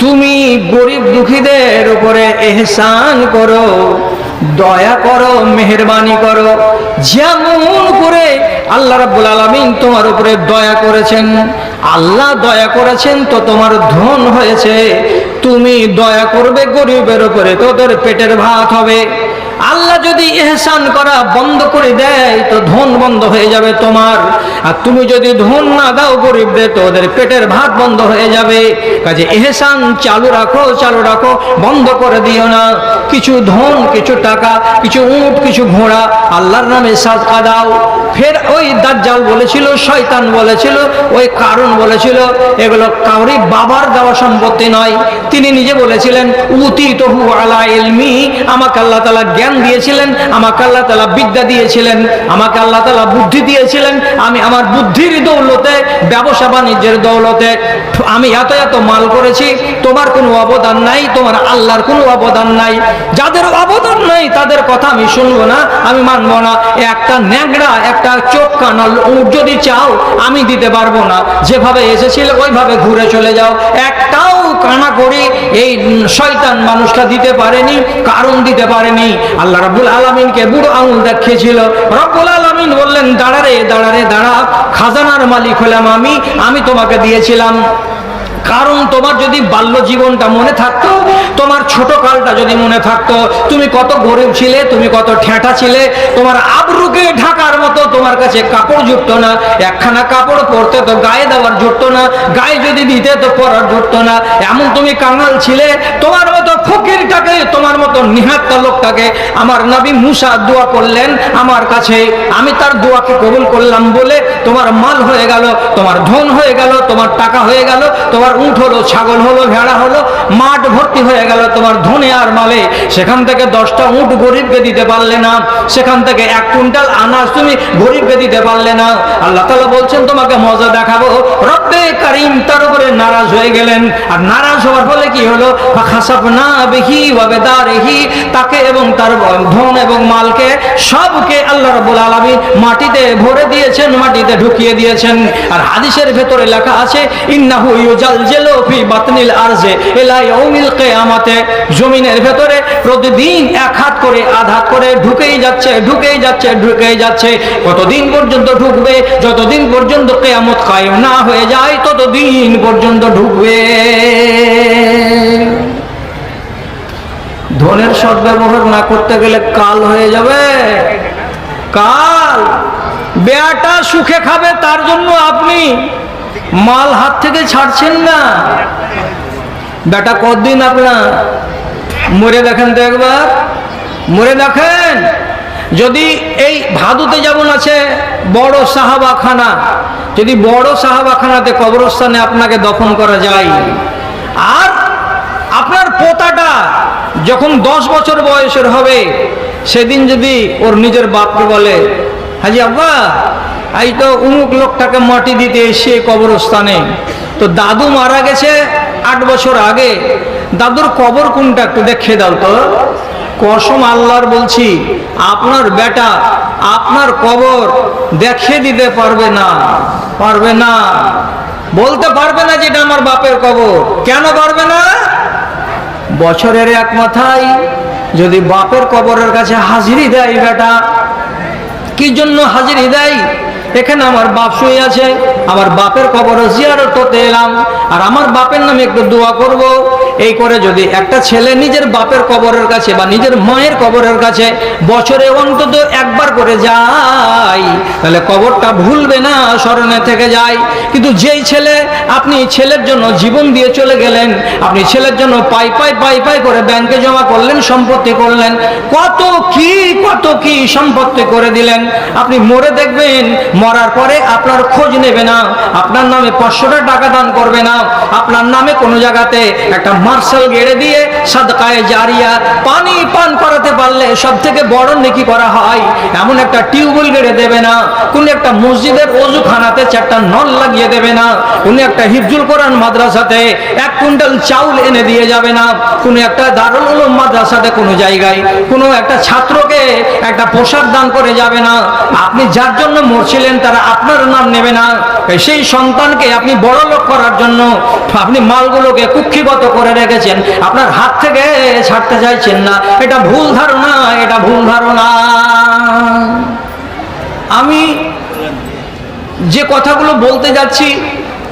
তুমি গরিব দুঃখীদের উপরে এহসান করো, দয়া করো, মেহরবানি করো। যেমন করে আল্লাহ রাব্বুল আলামিন তোমার উপরে দয়া করেছেন, আল্লাহ দয়া করেছেন তো তোমার ধন হয়েছে। তুমি দয়া করবে গরিবের উপরে, তোদের পেটের ভাত হবে। যদি এহসান করা বন্ধ করে দেয়, তো ধন বন্ধ হয়ে যাবে তোমার। আর তুমি যদি ধন না দাও গরিবদের, তো ওদের পেটের ভাত বন্ধ হয়ে যাবে। কাজে এহসান চালু রাখো চালু রাখো, বন্ধ করে দিও না। কিছু ধন, কিছু টাকা, কিছু উঁট, কিছু ঘোড়া, আল্লাহর নামে সাজকা দাও। ফের ওই দাজ্জাল বলেছিল, শয়তান বলেছিল, ওই কারণ বলেছিল, এগুলো কাউরি বাবার দেওয়া সম্পত্তি নয়। তিনি নিজে বলেছিলেন উতি তহু আলা এলমি আমাকে আল্লাহ তালা জ্ঞান দিয়েছিলেন, আমাকে আল্লাহ তালা বিদ্যা দিয়েছিলেন, আমাকে আল্লাহ তালা বুদ্ধি দিয়েছিলেন। আমি আমার বুদ্ধির দৌলতে ব্যবসা বাণিজ্যের দৌলতে আমি এত এত মাল করেছি, তোমার কোনো অবদান নাই, তোমার আল্লাহর কোনো অবদান নাই। যাদের অবদান নাই, তাদের কথা আমি শুনব না, আমি মানবো না। একটা ন্যাংরা একটা চোখ কানাল উট যদি চাও, আমি দিতে পারব না। যেভাবে এসেছিল, ওইভাবে ঘুরে চলে যাও। একটাও কানা করি এই শয়তান মানুষটা দিতে পারেনি, কারণ দিতে পারেনি। আল্লাহ রাব্বুল আলামিনকে বুড়ো আঙুল দেখিয়েছিল, রব্বুল আলামিন বললেন দাঁড়ারে দাঁড়ারে দাঁড়া। খাজানার মালিক হলাম আমি আমি তোমাকে দিয়েছিলাম। কারণ তোমার যদি বাল্য জীবনটা মনে থাকতো, তোমার ছোট কালটা যদি মনে থাকতো, তুমি কত গরিব ছিলে, তুমি কত ঠেঁটা ছিলে, তোমার আবরুকে ঢাকার মতো তোমার কাছে কাপড় জুটতো না, একখানা কাপড় পরতে তো গায়ে দেওয়ার জুটতো না, গায়ে যদি দিতে তো পরার জুটতো না, এমন তুমি কাঙাল ছিলে, তোমার মতো ফকিরটাকে, তোমার মতো নিহাত্তা লোকটাকে আমার নবী মুসা দোয়া করলেন, আমার কাছে, আমি তার দোয়াকে কবুল করলাম বলে তোমার মাল হয়ে গেল, তোমার ধন হয়ে গেল, তোমার টাকা হয়ে গেল, তোমার উঠ হলো, ছাগল হলো, ভেড়া হলো, মাঠ ভর্তি হয়ে গেল তোমার ধনে আর মালে। সেখান থেকে দশটা উঠ গরিবকে দিতে পারলে না। সেখান থেকে এক কুইন্টাল আনাজ তুমি গরিবকে দিতে পারলে না। আল্লাহ তালা বলছেন, তোমাকে মজা দেখাবো। রব্বে কারিম তার উপরে নারাজ হয়ে গেলেন। আর নারাজ হওয়ার ফলে কি হলো? খাসাব না বেহি ওয়াবেদারেহি তাকে এবং তার ধন এবং মালকে সবকে আল্লাহ রব্বুল আলামিন মাটিতে ভরে দিয়েছেন, মাটিতে ঢুকিয়ে দিয়েছেন। আর হাদিসের ভেতরে লেখা আছে, ইন্নাহু জমিনের ভেতরে প্রতিদিন এক হাত করে আধ হাত করে ঢুকেই যাচ্ছে ঢুকেই যাচ্ছে ঢুকেই যাচ্ছে। কতদিন পর্যন্ত ঢুকবে, যতদিন পর্যন্ত কিয়ামত কায়েম না হয়ে যায়, ততদিন পর্যন্ত ঢুকবে। ধনের সদ্ব্যবহার না করতে গেলে কাল হয়ে যাবে। কাল। বেয়াটা সুখে খাবে, তার জন্য আপনি মাল হাত থেকে ছাড়ছেন না। বেটা কতদিন আপনার? মরে দেখেন তো একবার। মরে দেখেন। যদি এই ভাদুতে যেমন আছে বড় সাহাবাখানা, যদি বড় সাহাবাখানাতে কবরস্থানে আপনাকে দফন করা যায়। আর আপনার পোতাটা যখন দশ বছর বয়সের হবে, সেদিন যদি ওর নিজের বাপকে বলে, হাজি আব্বা এই তো উমুক লোকটাকে মাটি দিতে এসে কবরস্থানে। তো দাদু মারা গেছে আট বছর আগে। দাদুর কবর কোনটা একটু দেখে দাও তো। কসম আল্লাহর বলছি, আপনার বেটা আপনার কবর দেখে দিতে পারবে না। পারবে না। বলতে পারবে না যেটা আমার বাপের কবর। কেন পারবে না? বছরের এক মাথায় যদি বাপের কবরের কাছে হাজিরি দেয় বেটা, কি জন্য হাজিরি দেয়? এখানে আমার বাপ শুয়ে আছে, আমার বাপের কবর জিয়ারত করতে এলাম, আর আমার বাপের নামে একটু দোয়া করব। এই করে যদি একটা ছেলে নিজের বাপের কবরের কাছে বা নিজের মায়ের কবরের কাছে বছরে অন্তত একবার করে যায় তাহলে কবরটা ভুলবে না, স্মরণে থেকে যায়। কিন্তু যেই ছেলে, আপনি ছেলের জন্য জীবন দিয়ে চলে গেলেন, আপনি ছেলের জন্য পাই পাই পাই পাই করে ব্যাংকে জমা করলেন, সম্পত্তি করলেন, কত কি কত কি সম্পত্তি করে দিলেন? আপনি মরে দেখবেন, মরার পরে আপনার খোঁজ নেবে না, আপনার নামে পাঁচশোটা টাকা দান করবে না, আপনার নামে কোনো জায়গাতে একটা মার্শাল গেড়ে দিয়ে সাদকায় জারিয়া পানি পান করাতে পারলে সব থেকে বড় নেকি করা হয়, এমন একটা টিউবওয়েল গেড়ে দেবে না। কোন একটা মসজিদের অজুখানাতে চারটা নল লাগিয়ে দেবে না, কোন একটা হিফজুল কোরআন মাদ্রাসাতে এক কুইন্টাল চাউল এনে দিয়ে যাবে না, কোন একটা দারুল উলুম মাদ্রাসাতে কোনো জায়গায় কোনো একটা ছাত্রকে একটা পোশাক দান করে যাবে না, আপনি যার জন্য মরছিলেন তারা আপনার নাম নেবে না, সেই সন্তানকে আপনি বড় লোক করার জন্য আপনি মালগুলোকে কুক্ষিগত করে করে রেখেছেন, আপনার হাত থেকে ছাড়তে চাইছেন না, এটা ভুল ধারণা, এটা ভুল ধারণা আমি যে কথাগুলো বলতে যাচ্ছি,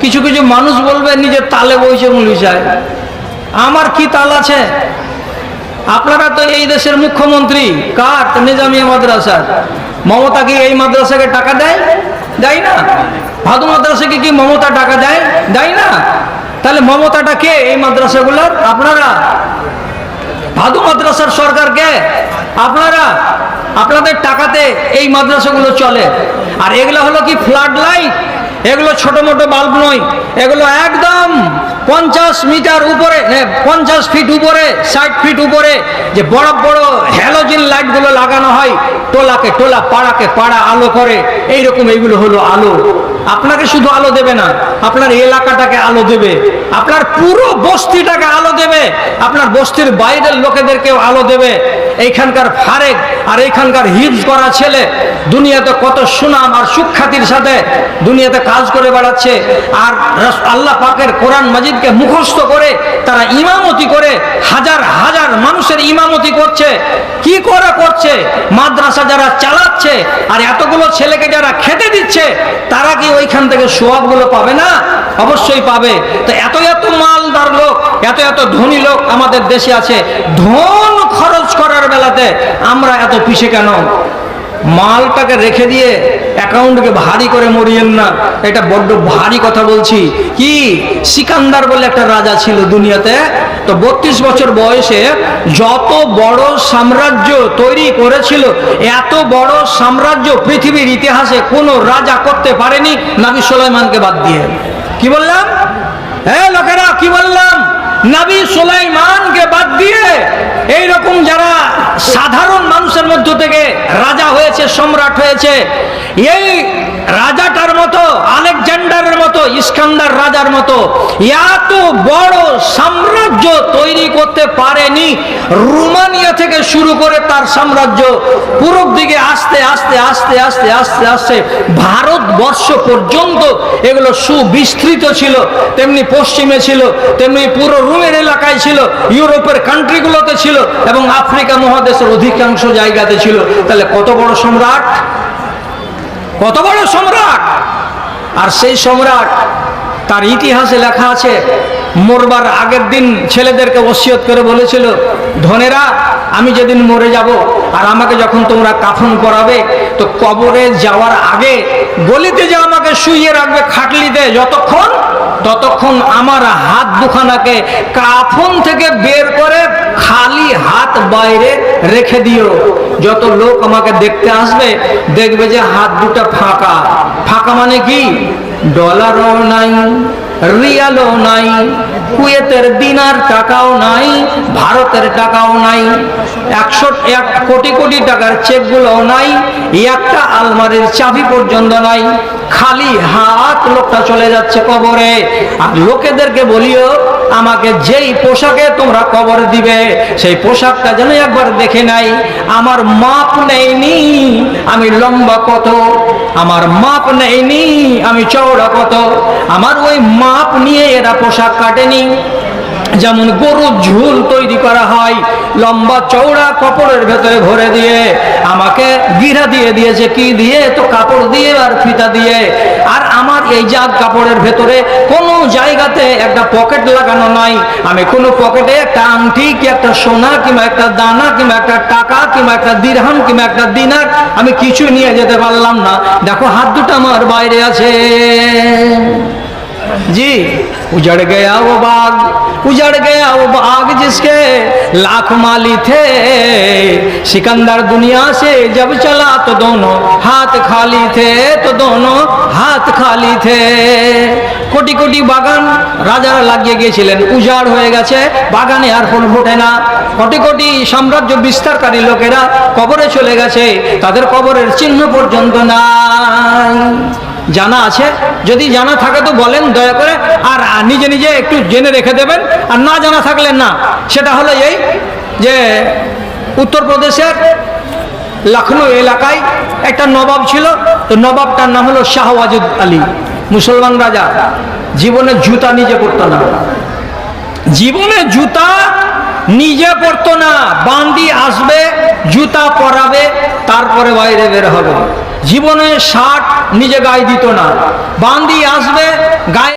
কিছু কিছু মানুষ বলবে নিজের তালে বইছে মূল সাহেব আমার কি তাল আছে? আপনারা তো এই দেশের মুখ্যমন্ত্রী। কার? নিজামিয়া মাদ্রাসার। মমতা কি এই মাদ্রাসাকে টাকা দেয়? দেয় না। ভাদু মাদ্রাসাকে কি মমতা টাকা দেয়? দেয় না। তাহলে মমতাটা কে এই মাদ্রাসাগুলোর? আপনারা। ভাদু মাদ্রাসার সরকারকে আপনারা। আপনাদের টাকাতে এই মাদ্রাসাগুলো চলে। আর এগুলো হলো কি ফ্লাড লাইট এগুলো ছোট মোটো বাল্ব নয়। এগুলো একদম পঞ্চাশ মিটার উপরে পঞ্চাশ ফিট উপরে, ষাট ফিট উপরে যে বড় বড় হ্যালোজিন লাইটগুলো লাগানো হয়। টোলাকে টোলা, পাড়াকে পাড়া, আলো করে। এইরকম এইগুলো হলো আলো। আপনাকে শুধু আলো দেবে না, আপনার এলাকাটাকে আলো দেবে, আপনার পুরো বস্তিটাকে আলো দেবে, আপনার বস্তির বাইরের লোকেদেরকেও আলো দেবে। এইখানকার ফারেক আর এইখানকার হিপস করা ছেলে দুনিয়াতে কত সুনাম আর সুখ্যাতির সাথে দুনিয়াতে কাজ করে বেড়াচ্ছে। আর আল্লাহ পাকের কোরআন মাজিদকে মুখস্থ করে তারা ইমামতি করে, হাজার হাজার মানুষের ইমামতি করছে। কি করে করছে? মাদ্রাসা যারা চালাচ্ছে আর এতগুলো ছেলেকে যারা খেতে দিচ্ছে, তারা কি ওইখান থেকে সোয়াবগুলো পাবে না, অবশ্যই পাবে। তো এত এত মালদার লোক, এত এত ধনী লোক আমাদের দেশে আছে। ধন খরচ করার বেলাতে আমরা এত পিছিয়ে কেন? মালটাকে রেখে দিয়ে অ্যাকাউন্টকে ভারী করে মরিয়েন না। এটা বড্ড ভারী কথা বলছি। কি? সিকান্দার বলে একটা রাজা ছিল দুনিয়াতে। তো বত্রিশ বছর বয়সে যত বড় সাম্রাজ্য তৈরি করেছিল, এত বড় সাম্রাজ্য পৃথিবীর ইতিহাসে কোনো রাজা করতে পারেনি নাবি সোলাইমানকে বাদ দিয়ে। কি বললাম? হ্যাঁ লোকেরা, কি বললাম? নবী সোলাইমানকে বাদ দিয়ে এই রকম যারা সাধারণ মানুষের মধ্য থেকে রাজা হয়েছে, সম্রাট হয়েছে, এই রাজাটার মতো, আলেকজান্ডারের মতো, ইস্কান্দার রাজার মতো এত বড় সাম্রাজ্য তৈরি করতে পারেনি। রোমানিয়া থেকে শুরু করে তার সাম্রাজ্য পূর্ব দিকে আস্তে আস্তে আস্তে আস্তে আস্তে আস্তে ভারতবর্ষ পর্যন্ত এগুলো সুবিস্তৃত ছিল। তেমনি পশ্চিমে ছিল, তেমনি পুরো রুমের এলাকায় ছিল, ইউরোপের কান্ট্রিগুলোতে ছিল। এবং আফ্রিকা মহাদেশের অধিকাংশ জায়গাতে ছিল। তাহলে কত বড় সম্রাট? কত বড় সম্রাট? আর সেই সম্রাট, তার ইতিহাসে লেখা আছে মরবার আগের দিন ছেলেদেরকে ওসিয়ত করে বলেছিল, ধনেরা, আমি যেদিন মরে যাব আর আমাকে যখন তোমরা কাফন করাবে, তো কবরে যাওয়ার আগে গলিতে যে আমাকে শুইয়ে রাখবে খাটলিতে যতক্ষণ, ততক্ষণ আমার হাত দুখানাকে কাফন থেকে বের করে খালি হাত বাইরে রেখে দিও। যত লোক আমাকে দেখতে আসবে, দেখবে যে হাত দুটা ফাঁকা। ফাঁকা মানে কি? ডলারও নাই রিয়ালও নাই, কুয়েতের দিনার টাকাও নাই, ভারতের টাকাও নাই, একশো এক কোটি কোটি টাকার চেকগুলোও নাই, একটা আলমারির চাবি পর্যন্ত নাই, খালি হাত লোকটা চলে যাচ্ছে কবরে। আর লোকেদেরকে বলিও, আমাকে যেই পোশাকে তোমরা কবর দিবে, সেই পোশাকটা যেন একবার দেখে নাই, আমার মাপ নেইনি আমি লম্বা কত আমার মাপ নেইনি আমি চওড়া কত আমার ওই মাপ নিয়ে এরা পোশাক কাটেনি। যেমন গরুর ঝুল তৈরি করা হয়, লম্বা চৌড়া কাপড়ের ভেতরে ভরে দিয়ে, আমাকে গিরা দিয়ে দিয়েছে, কি দিয়ে? তো কাপড় দিয়ে আর ফিতা দিয়ে। আর এই জাত কাপড়ের ভেতরে কোনো জায়গাতে একটা পকেট লাগানো নাই। আমি কোনো পকেটে একটা আংটি কি একটা সোনা কিংবা একটা দানা কিংবা একটা টাকা কিংবা একটা দিরহাম কিংবা একটা দিনার আমি কিছু নিয়ে যেতে পারলাম না। দেখো, হাত দুটো আমার বাইরে আছে। जी उजड़ गया वो बाग उजड़ गया वो बाग जिसके लाख माली थे सिकंदर दुनिया से जब चला तो दोनों हाथ खाली थे तो दोनों হাত খালি থে কোটি কোটি বাগান রাজারা লাগিয়ে গিয়েছিলেন উজাড় হয়ে গেছে বাগানে আর ফুল ফোটে না কোটি কোটি সাম্রাজ্য বিস্তারকারী লোকেরা কবরে চলে গেছে তাদের কবরের চিহ্ন পর্যন্ত নাই জানা আছে। যদি জানা থাকে তো বলেন, দয়া করে। আর নিজে নিজে একটু জেনে রেখে দেবেন। আর না জানা থাকলে না। সেটা হলো এই যে উত্তরপ্রদেশের লখনৌ এলাকায় একটা নবাব ছিল। তো নবাবটার নাম হলো শাহ ওয়াজুদ আলী। মুসলমান রাজা। জীবনে জুতা নিজে করতো না। জীবনে জুতা নিজে পরতো না। বান্দি আসবে, জুতা পরাবে, তারপরে বাইরে বের হবে। জীবনে শার্ট নিজে গায়ে দিত না। বান্দি আসবে গায়ে